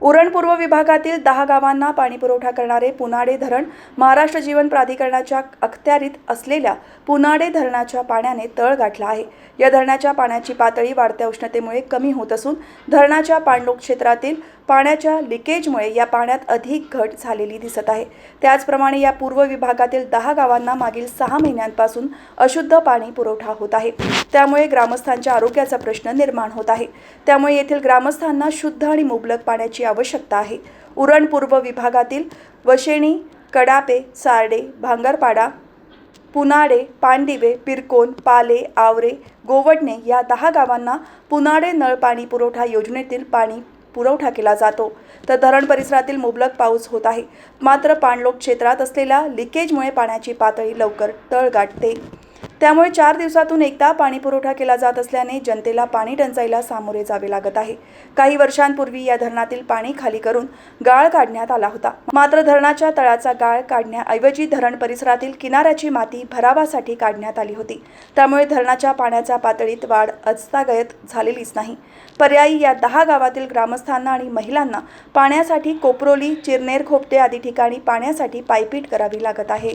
उरण पूर्व विभागातील दहा गावांना पाणीपुरवठा करणारे पुनाडे धरण महाराष्ट्र जीवन प्राधिकरणाच्या अखत्यारीत असलेल्या पुनाडे धरणाच्या पाण्याने तळ गाठला आहे. या धरणाच्या पाण्याची पातळी वाढत्या उष्णतेमुळे कमी होत असून धरणाच्या पाणलोक क्षेत्रातील पाण्याच्या लिकेजमुळे या पाण्यात अधिक घट झालेली दिसत आहे. त्याचप्रमाणे या पूर्व विभागातील दहा गावांना मागील सहा महिन्यांपासून अशुद्ध पाणी पुरवठा होत आहे. त्यामुळे ग्रामस्थांच्या आरोग्याचा प्रश्न निर्माण होत आहे. त्यामुळे येथील ग्रामस्थांना शुद्ध आणि मुबलक पाण्याची आवश्यकता आहे. उरण पूर्व विभागातील वशेणी कडापे सारडे भांगरपाडा पुनाडे पांडिवे पिरकोन पाले आवरे गोवडणे या दहा गावांना पुनाडे नळ पाणी पुरवठा योजनेतील पाणी पुरवठा केला जातो. तर धरण परिसरातील मुबलक पाऊस होत आहे. मात्र पाणलोट क्षेत्रात असलेल्या लिकेजमुळे पाण्याची पातळी लवकर तळ गाठते त्यामुळे चार दिवसातून एकदा पाणी पुरवठा केला जात असल्याने जनतेला पाणी टंचाईला सामोरे जावे लागत आहे. काही वर्षांपूर्वी या धरणातील पाणी खाली करून गाळ काढण्यात आला होता. मात्र धरणाच्या तळाचा गाळ काढण्याऐवजी धरण परिसरातील किनाऱ्याची माती भरावासाठी काढण्यात आली होती. त्यामुळे धरणाच्या पाण्याच्या पातळीत वाढ अजतागयत झालेलीच नाही. पर्यायी या दहा गावातील ग्रामस्थांना आणि महिलांना पाण्यासाठी कोपरोली चिरनेर खोपटे आदी ठिकाणी पाण्यासाठी पायपीट करावी लागत आहे.